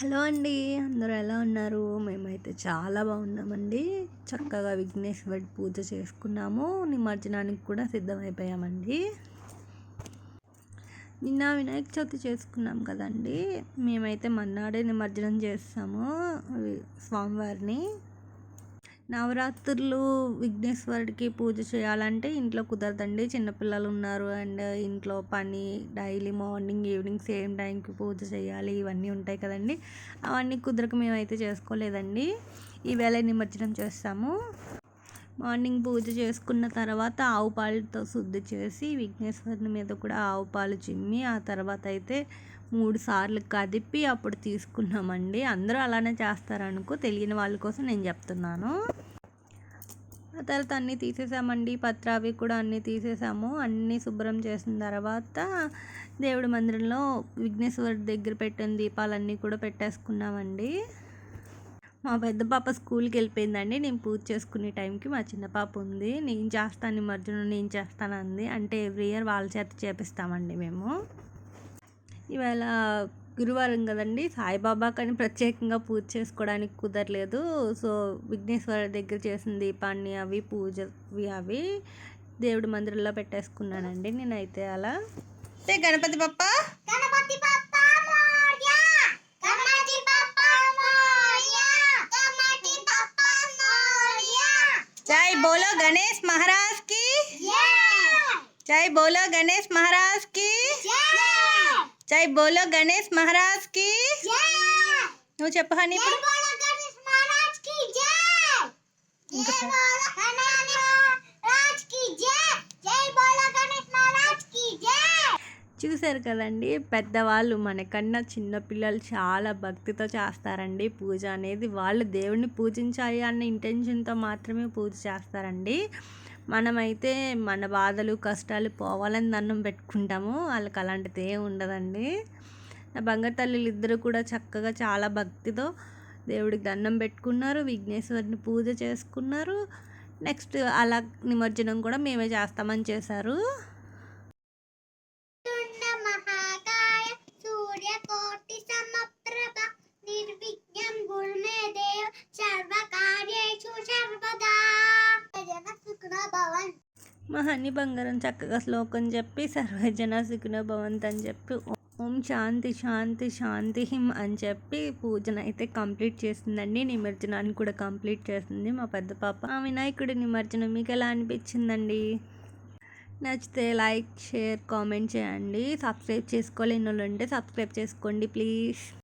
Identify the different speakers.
Speaker 1: Hello అండి అందరూ ఎలా ఉన్నారు? మేమైతే చాలా బాగున్నామండి. చక్కగా విఘ్నేశ్వరుడి పూజ చేసుకున్నాము. నిమజ్జనానికి కూడా సిద్ధమైపోయామండి. నిన్న వినాయక చవితి చేసుకున్నాం కదండి. మేమైతే మన్నాడే నిమజ్జనం చేస్తాము స్వామివారిని. నవరాత్రులు విఘ్నేశ్వరుడికి పూజ చేయాలంటే ఇంట్లో కుదరదండి. చిన్నపిల్లలు ఉన్నారు అండ్ ఇంట్లో పని డైలీ మార్నింగ్ ఈవినింగ్ సేమ్ టైంకి పూజ చేయాలి. ఇవన్నీ ఉంటాయి కదండి. అవన్నీ కుదరక మేమైతే చేసుకోలేదండి. ఈవేళ నిమజ్జనం చేస్తాము. మార్నింగ్ పూజ చేసుకున్న తర్వాత ఆవు పాలతో శుద్ధి చేసి విఘ్నేశ్వరుని మీద కూడా ఆవు పాలు చిమ్మి ఆ తర్వాత అయితే మూడు సార్లు కదిపి అప్పుడు తీసుకున్నామండి. అందరూ అలానే చేస్తారనుకో తెలియని వాళ్ళ కోసం నేను చెప్తున్నాను. ఆ తర్వాత అన్నీ తీసేసామండి. పత్రావి కూడా అన్నీ తీసేసాము. అన్నీ శుభ్రం చేసిన తర్వాత దేవుడి మందిరంలో విఘ్నేశ్వరుడి దగ్గర పెట్టిన దీపాలన్నీ కూడా పెట్టేసుకున్నామండి. మా పెద్ద పాప స్కూల్కి వెళ్ళిపోయిందండి. నేను పూజ చేసుకునే టైంకి మా చిన్న పాప ఉంది. నేను చేస్తాను నిమజ్జనం నేను చేస్తాను అంది. అంటే ఎవ్రీ ఇయర్ వాళ్ళ చేత చేపిస్తామండి మేము. ఇవాళ గురువారం కదండి. సాయిబాబా కానీ ప్రత్యేకంగా పూజ చేసుకోవడానికి కుదరలేదు. సో విఘ్నేశ్వర దగ్గర చేసిన దీపాన్ని అవి పూజవి అవి దేవుడి మందిరంలో పెట్టేసుకున్నానండి నేనైతే అలా.
Speaker 2: గణపతి పప్ప
Speaker 3: గణపతి బప్ప
Speaker 2: జై బోలో గణేష్ మహారాజ్ కి జై బోలో గణేష్ మహారాజ్ కి జై బోలో గణేష్ మహారాజ్ కి నువ్వు చెప్పు హనీ
Speaker 3: జై
Speaker 2: ఇప్పుడు
Speaker 1: చూశారు కదండి? పెద్దవాళ్ళు మనకన్నా చిన్నపిల్లలు చాలా భక్తితో చేస్తారండి. పూజ అనేది వాళ్ళు దేవుడిని పూజించాలి అన్న ఇంటెన్షన్తో మాత్రమే పూజ చేస్తారండి. మనమైతే మన బాధలు కష్టాలు పోవాలని దండం పెట్టుకుంటాము. వాళ్ళకి అలాంటిది ఏమి ఉండదండి. నా బంగారు తల్లులు ఇద్దరు కూడా చక్కగా చాలా భక్తితో దేవుడికి దండం పెట్టుకున్నారు. విఘ్నేశ్వరుని పూజ చేసుకున్నారు. నెక్స్ట్ అలా నిమజ్జనం కూడా మేమే చేస్తామని చేశారు.
Speaker 3: సూర్యకోటి సమప్రభ నిర్విఘ్నం గురుమే దేవ సర్వకార్యేషు సర్వదా సుఖన భవన్
Speaker 1: మా హని బంగారం చక్కగా శ్లోకం చెప్పి సర్వజన సుఖన భవంత్ అని చెప్పి ఓం శాంతి శాంతి శాంతి హిం అని చెప్పి పూజన అయితే కంప్లీట్ చేసిందండి నిమజ్జనాన్ని కూడా కంప్లీట్ చేసింది మా పెద్ద పాప. ఆ వినాయకుడి నిమజ్జనం మీకు ఎలా అనిపించిందండి నచ్చితే లైక్ షేర్ కామెంట్ చేయండి. సబ్స్క్రైబ్ చేసుకోలేని వాళ్ళు ఉంటే సబ్స్క్రైబ్ చేసుకోండి ప్లీజ్.